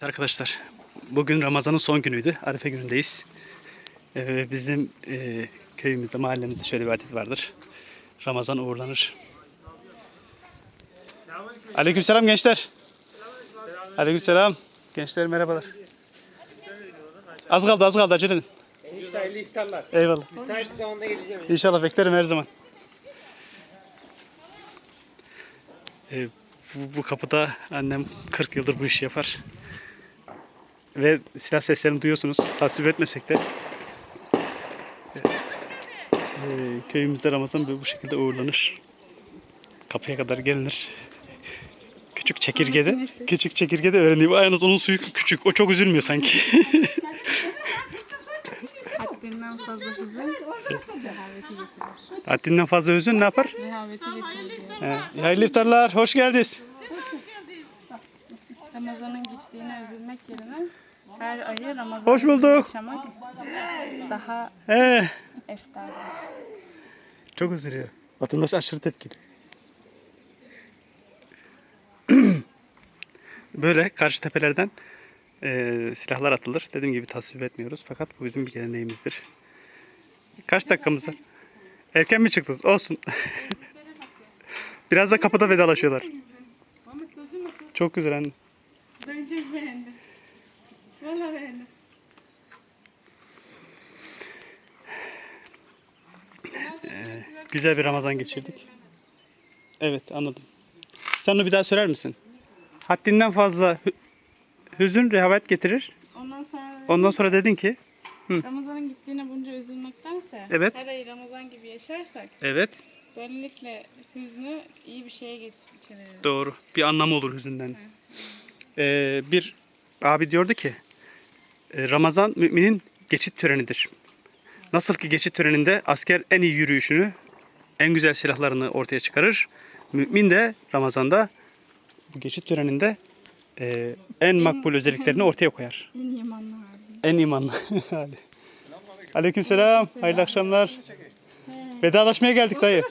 Arkadaşlar bugün Ramazan'ın son günüydü. Arife günündeyiz. Ee, bizim e, köyümüzde, mahallemizde şöyle bir adet vardır. Ramazan uğurlanır. Aleykümselam gençler. Aleykümselam. Gençler merhabalar. Az kaldı az kaldı acele edin. İşte hayırlı iftarlar. Eyvallah. Müsait zamanda geleceğim. İnşallah beklerim her zaman. Ee, bu, bu kapıda annem 40 yıldır bu işi yapar. Ve silah seslerini duyuyorsunuz. Tasvip etmesek de. Köyümüzde Ramazan böyle bu şekilde uğurlanır. Kapıya kadar gelinir. Küçük çekirgede, küçük çekirgede öğreniyor. Aynen onun suyu küçük. O çok üzülmüyor sanki. Haddinden fazla getirir. Haddinden fazla özün ne yapar? Rehaveti getirir. He. Hayırlı iftarlar, hoş geldiniz. Ramazan'ın gittiğine üzülmek yerine her ayı Ramazan Hoş bulduk. yaşamak daha He. eftar. Çok üzülüyor. Vatandaş aşırı tepkili. Böyle karşı tepelerden eee, silahlar atılır. Dediğim gibi tasvip etmiyoruz. Fakat bu bizim bir geleneğimizdir. Kaç dakikamız var? Erken mi çıktınız? Olsun. Biraz da kapıda vedalaşıyorlar. Çok güzel anne. Ben çok beğendim. Valla beğendim. Güzel bir Ramazan geçirdik. Evet anladım. Sen onu bir daha söyler misin? Haddinden fazla hü- hüzün rehavet getirir. Ondan sonra Ondan sonra dedin ki Ramazan'ın gittiğine bunca üzülmektense Evet. her ayı Ramazan gibi yaşarsak evet böylelikle hüznü iyi bir şeye çeviririz. Doğru. Bir anlamı olur hüzünden. Ee, bir abi diyordu ki e, Ramazan müminin geçit törenidir. Nasıl ki geçit töreninde asker en iyi yürüyüşünü, en güzel silahlarını ortaya çıkarır. Mümin de Ramazan'da bu geçit töreninde e, en makbul özelliklerini ortaya koyar. En imanlı abi. En imanlı hali. Aleykümselam. Hayırlı akşamlar. Vedalaşmaya geldik dayı.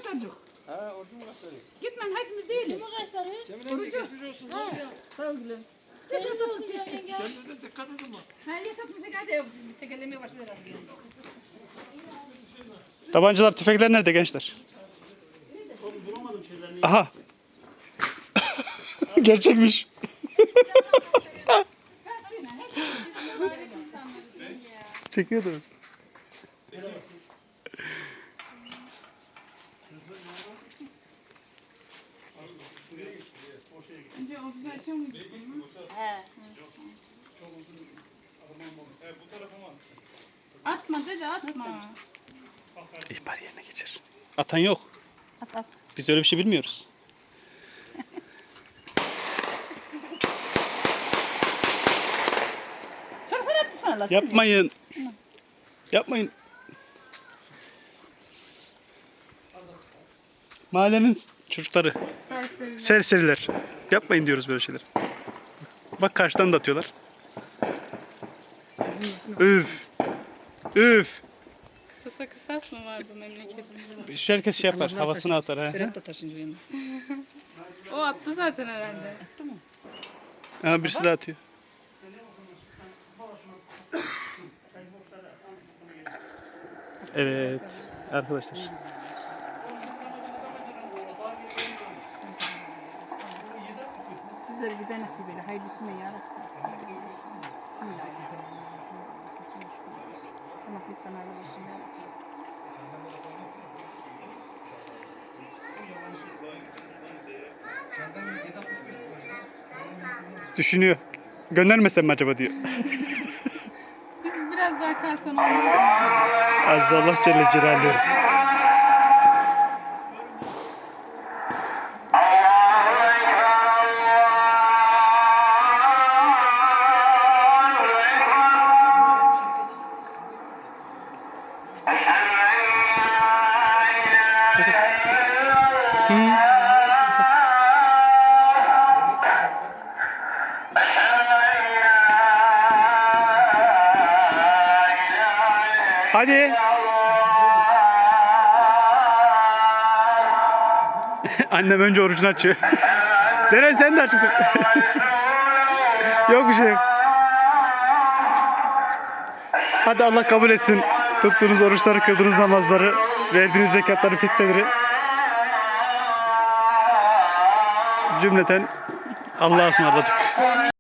Sağ ol gülüm. Teşekkür ederim. Ha yaşatmışsa geldi. Tekerlemeye başladı herhalde. Tabancalar, tüfekler nerede gençler? Aha. Gerçekmiş. Çekiyordu. Önce ofisu açıyor muyduk bunu? Atma dede atma. İhbar yerine geçir. Atan yok. At at. Biz öyle bir şey bilmiyoruz. Çarpar attı sana lan. Yapmayın. Yapmayın. Mahallenin çocukları. Serseri. Serseriler. Yapmayın diyoruz böyle şeyler. Bak karşıdan da atıyorlar. Üf. Üf. Kısasa kısas mı var bu memlekette? Şu herkes şey yapar. Havasını atar. Ha. Ferhat atar şimdi yanına. O attı zaten herhalde. ha birisi de atıyor. Evet. Arkadaşlar. Bizlere bir tanesi böyle hayırlısına ya Rabbi. Bismillahirrahmanirrahim. Sana lütfen hayırlı olsun ya Rabbi. Düşünüyor. Göndermesem mi acaba diyor. Biz biraz daha kalsan olmaz? Aziz Allah Celle Celaluhu. Hadi. Annem önce orucunu açıyor. Seren sen de açıyorsun. yok bir şey. Hadi Allah kabul etsin. Tuttuğunuz oruçları, kıldığınız namazları, verdiğiniz zekatları, fitreleri. Cümleten Allah'a ısmarladık.